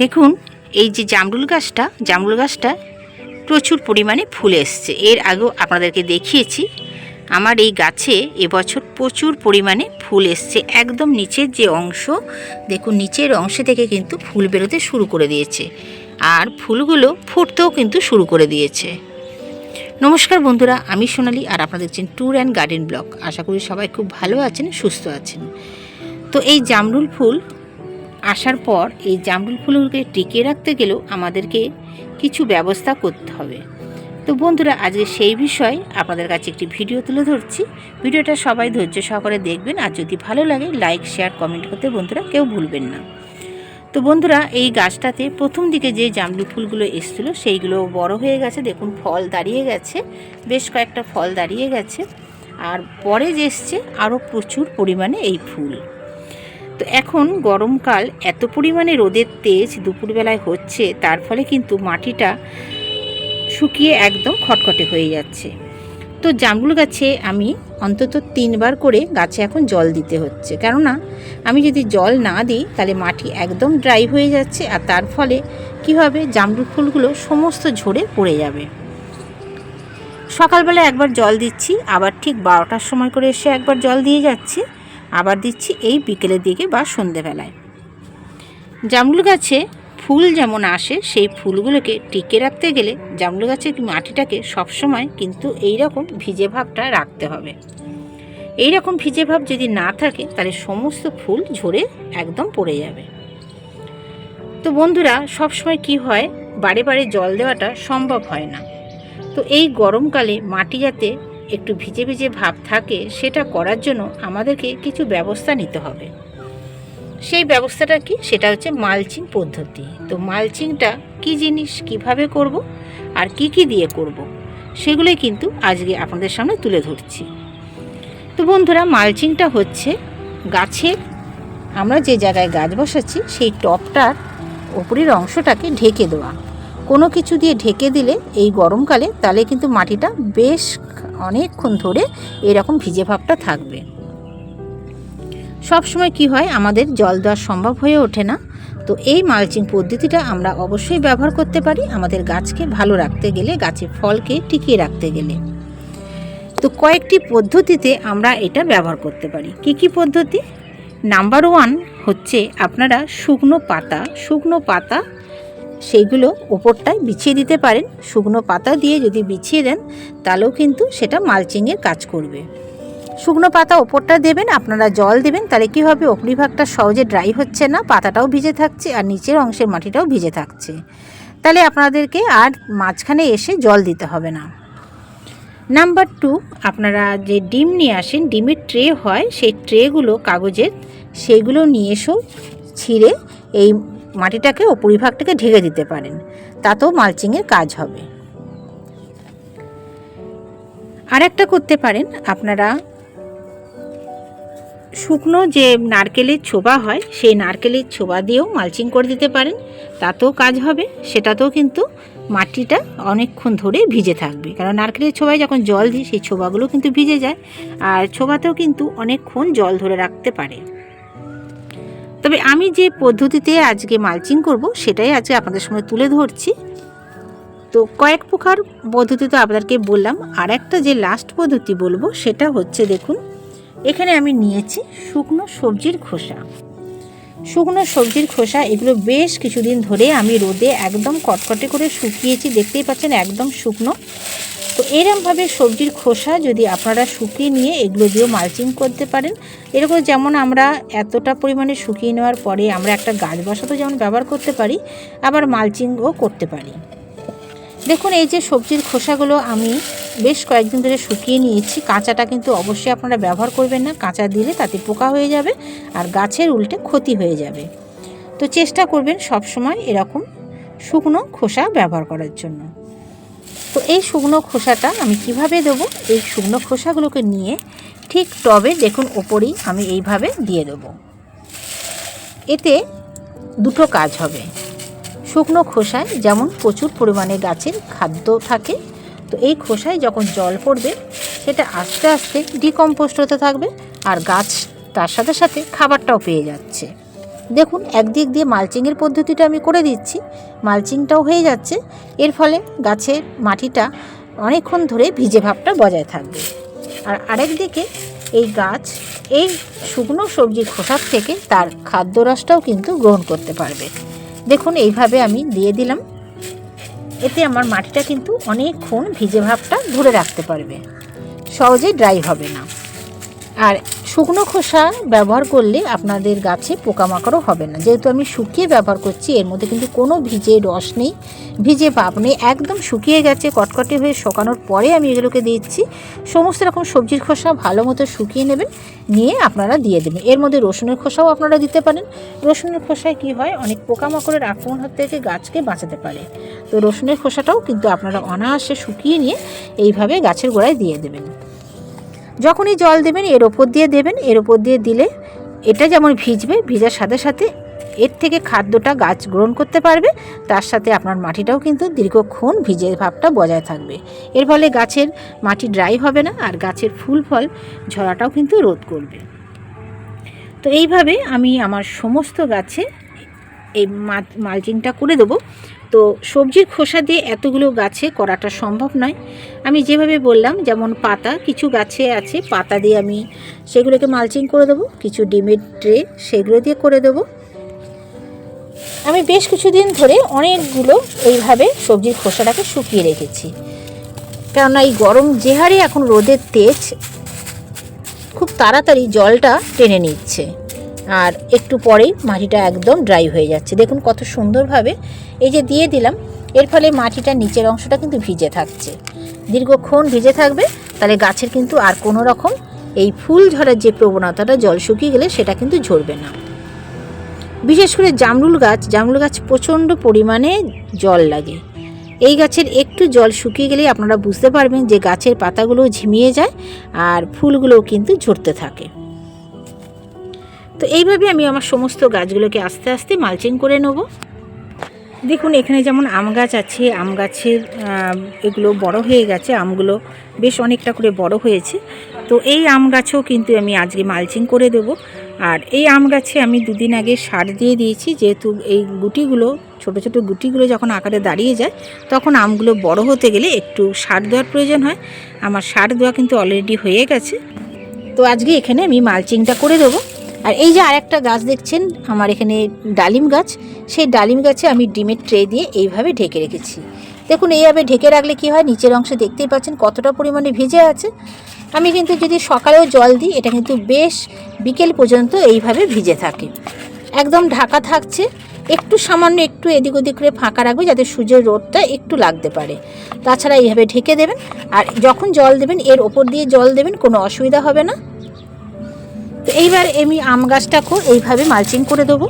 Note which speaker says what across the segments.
Speaker 1: দেখুন, এই যে জামরুল গাছটা জামরুল গাছটা প্রচুর পরিমাণে ফুল এসছে। এর আগেও আপনাদেরকে দেখিয়েছি, আমার এই গাছে এবছর প্রচুর পরিমাণে ফুল এসছে। একদম নিচের যে অংশ, দেখুন, নিচের অংশ থেকে কিন্তু ফুল বেরোতে শুরু করে দিয়েছে। আর ফুলগুলো ফুটতেও কিন্তু শুরু করে দিয়েছে। নমস্কার বন্ধুরা, আমি সোনালি আর আপনারা দেখছেন ট্যুর অ্যান্ড গার্ডেন ব্লগ আশা করি সবাই খুব ভালো আছেন, সুস্থ আছেন। তো এই জামরুল ফুল আসার পর এই জামরুল ফুলগুলোকে টিকিয়ে রাখতে গেলেও আমাদেরকে কিছু ব্যবস্থা করতে হবে। তো বন্ধুরা, আজকে সেই বিষয়ে আপনাদের কাছে একটি ভিডিও তুলে ধরছি। ভিডিওটা সবাই ধৈর্য সহকারে দেখবেন আর যদি ভালো লাগে লাইক শেয়ার কমেন্ট করতে বন্ধুরা কেউ ভুলবেন না। তো বন্ধুরা, এই গাছটাতে প্রথম দিকে যে জামরুল ফুলগুলো এসেছিল, সেইগুলো বড় হয়ে গেছে। দেখুন, ফল দাঁড়িয়ে গেছে, বেশ কয়েকটা ফল দাঁড়িয়ে গেছে। আর পরে যে এসছে, আরও প্রচুর পরিমাণে এই ফুল। তো এখন গরমকাল, এত পরিমাণে রোদের তেজ দুপুরবেলায় হচ্ছে, তার ফলে কিন্তু মাটিটা শুকিয়ে একদম খটখটে হয়ে যাচ্ছে। তো জামরুল গাছে আমি অন্তত তিনবার করে গাছে এখন জল দিতে হচ্ছে। কেননা, আমি যদি জল না দিই, তাহলে মাটি একদম ড্রাই হয়ে যাচ্ছে আর তার ফলে কী হবে? জামরুল ফুলগুলো সমস্ত ঝরে পড়ে যাবে। সকালবেলা একবার জল দিচ্ছি, আবার ঠিক বারোটার সময় করে এসে একবার জল দিয়ে যাচ্ছি। আবার দিচ্ছি এই বিকেলের দিকে বা সন্ধেবেলায়। জামরুল গাছে ফুল যেমন আসে, সেই ফুলগুলোকে টিকে রাখতে গেলে জামরুল গাছের মাটিটাকে সবসময় কিন্তু এই রকম ভিজে ভাবটা রাখতে হবে। এই রকম ভিজে ভাব যদি না থাকে, তাহলে সমস্ত ফুল ঝরে একদম পড়ে যাবে। তো বন্ধুরা, সবসময় কি হয়? বারে বারে জল দেওয়াটা সম্ভব হয় না। তো এই গরমকালে মাটি যাতে একটু ভিজে ভিজে ভাব থাকে, সেটা করার জন্য আমাদেরকে কিছু ব্যবস্থা নিতে হবে। সেই ব্যবস্থাটা কি? সেটা হচ্ছে মালচিং পদ্ধতি। তো মালচিংটা কি জিনিস, কীভাবে করব আর কি কি দিয়ে করব, সেগুলোই কিন্তু আজকে আপনাদের সামনে তুলে ধরছি। তো বন্ধুরা, মালচিংটা হচ্ছে গাছের, আমরা যে জায়গায় গাছ বসাচ্ছি, সেই টপটার উপরের অংশটাকে ঢেকে দেওয়া। কোনো কিছু দিয়ে ঢেকে দিলে এই গরমকালে, তাহলে কিন্তু মাটিটা বেশ অনেকক্ষণ ধরে এরকম ভিজে ভাবটা থাকবে। সব সময় কি হয়, আমাদের জল দেওয়া সম্ভব হয়ে ওঠে না। তো এই মালচিং পদ্ধতিটা আমরা অবশ্যই ব্যবহার করতে পারি আমাদের গাছকে ভালো রাখতে গেলে, গাছের ফলকে টিকিয়ে রাখতে গেলে। তো কয়েকটি পদ্ধতিতে আমরা এটা ব্যবহার করতে পারি। কি কি পদ্ধতি? নাম্বার ওয়ান হচ্ছে আপনারা শুকনো পাতা শুকনো পাতা সেইগুলো ওপরটায় বিছিয়ে দিতে পারেন। শুকনো পাতা দিয়ে যদি বিছিয়ে দেন, তাহলেও কিন্তু সেটা মালচিংয়ের কাজ করবে। শুকনো পাতা ওপরটা দেবেন, আপনারা জল দেবেন, তাহলে কী হবে? ওপরিভাগটা সহজে ড্রাই হচ্ছে না, পাতাটাও ভিজে থাকছে আর নিচের অংশের মাটিটাও ভিজে থাকছে। তাহলে আপনাদেরকে আর মাঝখানে এসে জল দিতে হবে না। নাম্বার টু, আপনারা যে ডিম নিয়ে আসেন, ডিমের ট্রে হয়, সেই ট্রেগুলো কাগজের, সেইগুলো নিয়ে এসেও ছিঁড়ে এই মাটিটাকে ওপরিভাগটাকে ঢেকে দিতে পারেন। তাতেও মালচিংয়ের কাজ হবে। আর একটা করতে পারেন, আপনারা শুকনো যে নারকেলের ছোবা হয়, সেই নারকেলের ছোবা দিয়েও মালচিং করে দিতে পারেন। তাতেও কাজ হবে। সেটাতেও কিন্তু মাটিটা অনেকক্ষণ ধরে ভিজে থাকবে। কারণ নারকেলের ছোবায় যখন জল দিই, সেই ছোবাগুলো কিন্তু ভিজে যায়। আর ছোবাতেও কিন্তু অনেকক্ষণ জল ধরে রাখতে পারে। তবে আমি যে পদ্ধতিতে আজকে মালচিং করব, সেটাই আজকে আপনাদের সামনে তুলে ধরছি। তো কয়েক প্রকার পদ্ধতি তো আপনাদেরকে বললাম, আর একটা যে লাস্ট পদ্ধতি বলব, সেটা হচ্ছে দেখুন, এখানে আমি নিয়েছি শুকনো সবজির খোসা। শুকনো সবজির খোসা, এগুলো বেশ কিছুদিন ধরে আমি রোদে একদম কটকটে করে শুকিয়েছি, দেখতেই পাচ্ছেন একদম শুকনো। তো এরমভাবে সবজির খোসা যদি আপনারা শুকিয়ে নিয়ে এগুলো দিয়েও মালচিং করতে পারেন। এরকম যেমন আমরা এতটা পরিমাণে শুকিয়ে নেওয়ার পরে আমরা একটা গাছ বসাতেও যেমন ব্যবহার করতে পারি, আবার মালচিংও করতে পারি। দেখুন, এই যে সবজির খোসাগুলো আমি বেশ কয়েকদিন ধরে শুকিয়ে নিয়েছি। কাঁচাটা কিন্তু অবশ্যই আপনারা ব্যবহার করবেন না। কাঁচা দিলে তাতে পোকা হয়ে যাবে আর গাছের উল্টে ক্ষতি হয়ে যাবে। তো চেষ্টা করবেন সবসময় এরকম শুকনো খোসা ব্যবহার করার জন্য। তো এই শুকনো খোসাটা আমি কীভাবে দেবো? এই শুকনো খোসাগুলোকে নিয়ে ঠিক টবে দেখুন ওপরেই আমি এইভাবে দিয়ে দেবো। এতে দুটো কাজ হবে। শুকনো খোসায় যেমন প্রচুর পরিমাণে গাছের খাদ্য থাকে, তো এই খোসায় যখন জল পড়বে, সেটা আস্তে আস্তে ডিকম্পোস্ট হতে থাকবে আর গাছ তার সাথে সাথে খাবারটাও পেয়ে যাচ্ছে। দেখুন, একদিক দিয়ে মালচিংয়ের পদ্ধতিটা আমি করে দিচ্ছি। মালচিংটাও হয়ে যাচ্ছে। এর ফলে গাছের মাটিটা অনেকক্ষণ ধরে ভিজে ভাবটা বজায় থাকবে। আর আরেক দিকে এই গাছ এই শুকনো সবজির খোসার থেকে তার খাদ্য রসটাও কিন্তু গ্রহণ করতে পারবে। দেখুন, এইভাবে আমি দিয়ে দিলাম। এতে আমার মাটিটা কিন্তু অনেকক্ষণ ভিজে ভাবটা ধরে রাখতে পারবে। সহজেই ড্রাই হবে না। আর শুকনো খোসা ব্যবহার করলে আপনাদের গাছে পোকামাকড়ও হবে না। যেহেতু আমি শুকিয়ে ব্যবহার করছি, এর মধ্যে কিন্তু কোনো ভিজে রস নেই, ভিজে ভাব নেই, একদম শুকিয়ে গেছে, কটকটে হয়ে শুকানোর পরে আমি এগুলোকে দিচ্ছি। সমস্ত রকম সবজির খোসা ভালো মতো শুকিয়ে নেবেন, নিয়ে আপনারা দিয়ে দেবেন। এর মধ্যে রসুনের খোসাও আপনারা দিতে পারেন। রসুনের খোসায় কি হয়, অনেক পোকামাকড়ের আক্রমণ হাত থেকে গাছকে বাঁচাতে পারে। তো রসুনের খোসাটাও কিন্তু আপনারা অনায়াসে শুকিয়ে নিয়ে এইভাবে গাছের গোড়ায় দিয়ে দেবেন। যখনই জল দেবেন, এর ওপর দিয়ে দেবেন, এর ওপর দিয়ে দিলে এটা যেমন ভিজবে, ভিজার সাথে সাথে এর থেকে খাদ্যটা গাছ গ্রহণ করতে পারবে। তার সাথে আপনার মাটিটাও কিন্তু দীর্ঘক্ষণ ভিজে ভাবটা বজায় থাকবে। এর ফলে গাছের মাটি ড্রাই হবে না আর গাছের ফুল ফল ঝরাটাও কিন্তু রোধ করবে। তো এইভাবে আমি আমার সমস্ত গাছে এই মালচিংটা করে দেবো। তো সবজির খোসা দিয়ে এতগুলো গাছে করাটা সম্ভব নয়। আমি যেভাবে বললাম, যেমন পাতা, কিছু গাছে আছে, পাতা দিয়ে আমি সেগুলোকে মালচিং করে দেবো, কিছু ডিমের ট্রে সেগুলো দিয়ে করে দেবো। আমি বেশ কিছুদিন ধরে অনেকগুলো এইভাবে সবজির খোসাটাকে শুকিয়ে রেখেছি। কেননা এই গরম যে হারে এখন রোদের তেজ, খুব তাড়াতাড়ি জলটা টেনে নিচ্ছে। আর একটু পরেই মাটিটা একদম ড্রাই হয়ে যাচ্ছে। দেখুন কত সুন্দরভাবে এই যে দিয়ে দিলাম, এর ফলে মাটিটা নিচের অংশটা কিন্তু ভিজে থাকছে। দীর্ঘক্ষণ ভিজে থাকবে, তাহলে গাছের কিন্তু আর কোনো রকম এই ফুল ঝরার যে প্রবণতাটা, জল শুকিয়ে গেলে সেটা কিন্তু ঝরবে না। বিশেষ করে জামরুল গাছ জামরুল গাছ প্রচণ্ড পরিমাণে জল লাগে। এই গাছের একটু জল শুকিয়ে গেলেই আপনারা বুঝতে পারবেন যে গাছের পাতাগুলো ঝিমিয়ে যায় আর ফুলগুলোও কিন্তু ঝরতে থাকে। তো এইভাবে আমি আমার সমস্ত গাছগুলোকে আস্তে আস্তে মালচিং করে নেব। দেখুন, এখানে যেমন আম গাছ আছে, আম গাছের এগুলো বড় হয়ে গেছে, আমগুলো বেশ অনেকটা করে বড় হয়েছে। তো এই আম গাছেও কিন্তু আমি আজকে মালচিং করে দেব। আর এই আম গাছে আমি দুদিন আগে সার দিয়ে দিয়েছি, যেহেতু এই গুটিগুলো, ছোট ছোট গুটিগুলো যখন আকারে দাঁড়িয়ে যায়, তখন আমগুলো বড় হতে গেলে একটু সার দেওয়ার প্রয়োজন হয়। আমার সার দেওয়া কিন্তু অলরেডি হয়ে গেছে। তো আজকে এখানে আমি মালচিংটা করে দেবো। আর এই যে আরেকটা গাছ দেখছেন, আমার এখানে ডালিম গাছ, সেই ডালিম গাছে আমি ডিমের ট্রে দিয়ে এইভাবে ঢেকে রেখেছি। দেখুন, এইভাবে ঢেকে রাখলে কি হয়, নিচের অংশে দেখতেই পাচ্ছেন কতটা পরিমাণে ভিজে আছে। আমি কিন্তু যদি সকালেও জল দিই, এটা কিন্তু বেশ বিকেল পর্যন্ত এইভাবে ভিজে থাকে। একদম ঢাকা থাকছে, একটু সামান্য একটু এদিক ওদিক করে ফাঁকা রাখবে যাতে সূর্যের রোদটা একটু লাগতে পারে। তাছাড়া এইভাবে ঢেকে দেবেন, আর যখন জল দেবেন, এর ওপর দিয়ে জল দেবেন, কোনো অসুবিধা হবে না। তো এইবার আমি আম গাছটাকেও এইভাবে মালচিং করে দেবো।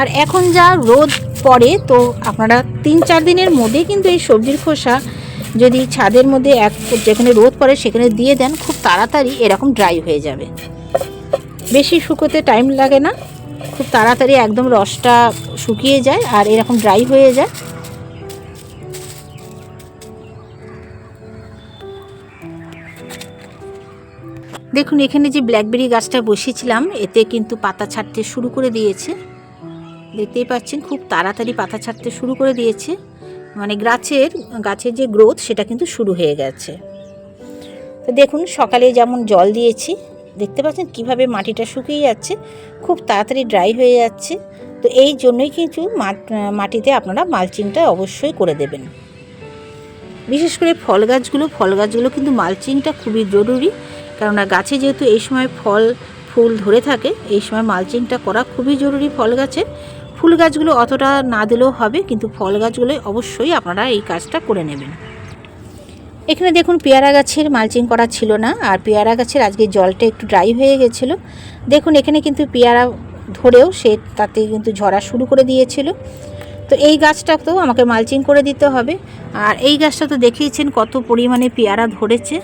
Speaker 1: আর এখন যা রোদ পড়ে, তো আপনারা তিন চার দিনের মধ্যে কিন্তু এই সবজির খোসা যদি ছাদের মধ্যে এক যেখানে রোদ পড়ে সেখানে দিয়ে দেন, খুব তাড়াতাড়ি এরকম ড্রাই হয়ে যাবে। বেশি শুকোতে টাইম লাগে না, খুব তাড়াতাড়ি একদম রসটা শুকিয়ে যায় আর এরকম ড্রাই হয়ে যায়। দেখুন, এখানে যে ব্ল্যাকবেরি গাছটা বসিয়েছিলাম, এতে কিন্তু পাতা ছাড়তে শুরু করে দিয়েছে। দেখতেই পাচ্ছেন, খুব তাড়াতাড়ি পাতা ছাড়তে শুরু করে দিয়েছে। মানে গাছের গাছের যে গ্রোথ সেটা কিন্তু শুরু হয়ে গেছে। তো দেখুন, সকালে যেমন জল দিয়েছি, দেখতে পাচ্ছেন কীভাবে মাটিটা শুকিয়ে যাচ্ছে, খুব তাড়াতাড়ি ড্রাই হয়ে যাচ্ছে। তো এই জন্যই কিন্তু মাটিতে আপনারা মালচিংটা অবশ্যই করে দেবেন। বিশেষ করে ফল গাছগুলো ফল গাছগুলো কিন্তু মালচিংটা খুবই জরুরি। কেননা গাছে যেহেতু এই সময় ফল, ফুল ধরে থাকে, এই সময় মালচিংটা করা খুবই জরুরি ফল গাছে। ফুল গাছগুলো অতটা না দিলেও হবে, কিন্তু ফল গাছগুলোই অবশ্যই আপনারা এই কাজটা করে নেবেন। এখানে দেখুন পেয়ারা গাছের মালচিং করা ছিল না, আর পেয়ারা গাছের আজকে জলটা একটু ড্রাই হয়ে গেছিল। দেখুন এখানে কিন্তু পেয়ারা ধরেও সে তাতে কিন্তু ঝরা শুরু করে দিয়েছিল। তো এই গাছটাতেও আমাকে মালচিং করে দিতে হবে। আর এই গাছটা তো দেখিয়েছেন কত পরিমাণে পেয়ারা ধরেছে।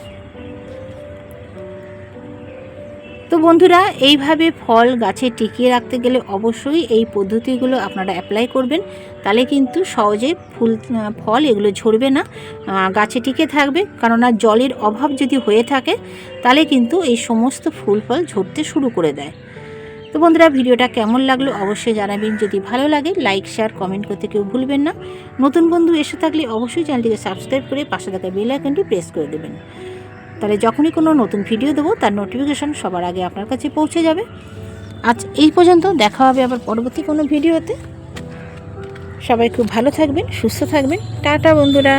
Speaker 1: তো বন্ধুরা, এইভাবে ফল গাছে টিকিয়ে রাখতে গেলে অবশ্যই এই পদ্ধতিগুলো আপনারা অ্যাপ্লাই করবেন। তাহলে কিন্তু সহজে ফুল ফল এগুলো ঝরবে না গাছে টিকে থাকবে। কেননা জলের অভাব যদি হয়ে থাকে, তাহলে কিন্তু এই সমস্ত ফুল ফল ঝরতে শুরু করে দেয়। তো বন্ধুরা, ভিডিওটা কেমন লাগল অবশ্যই জানাবেন। যদি ভালো লাগে লাইক শেয়ার কমেন্ট করতে কেউ ভুলবেন না। নতুন বন্ধু এসে থাকলে অবশ্যই চ্যানেলটিকে সাবস্ক্রাইব করে পাশে থাকা বেল আইকনটি প্রেস করে দেবেন। তাহলে যখনই কোনো নতুন ভিডিও দেবো, তার নোটিফিকেশান সবার আগে আপনার কাছে পৌঁছে যাবে। আজ এই পর্যন্ত, দেখা হবে আবার পরবর্তী কোনো ভিডিওতে সবাই খুব ভালো থাকবেন, সুস্থ থাকবেন। টাটা বন্ধুরা।